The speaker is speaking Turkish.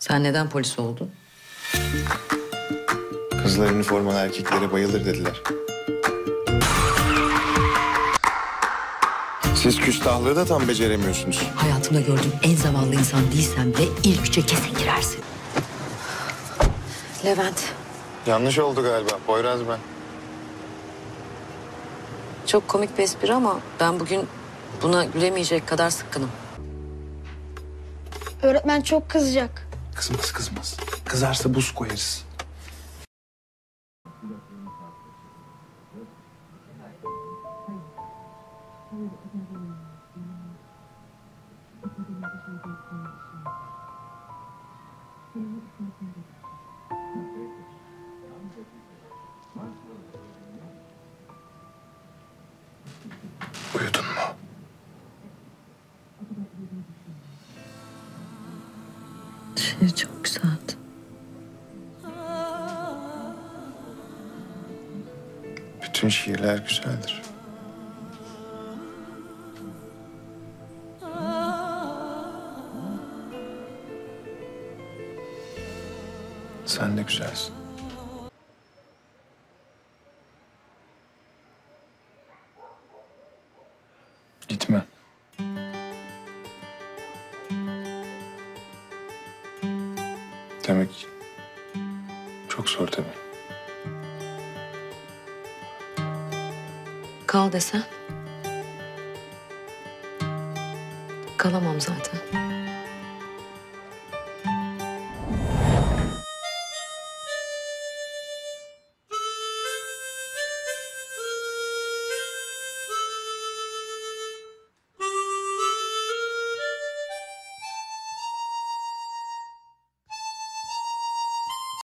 Sen neden polis oldun? Kızlar üniformalı erkeklere bayılır dediler. Siz küstahlığı da tam beceremiyorsunuz. Hayatımda gördüğüm en zavallı insan değilsen bile ilk üçe kesin girersin. Levent, Yanlış oldu galiba. Poyraz ben. çok komik bir espri ama ben bugün buna gülemeyecek kadar sıkkınım. Öğretmen çok kızacak. Kızmaz kızmaz. Kızarsa buz koyarız. Uyudun Şiir çok güzeldi. Bütün şiirler güzeldir. Sen de güzelsin. Demek çok zor tabii. Kal desen. Kalamam zaten.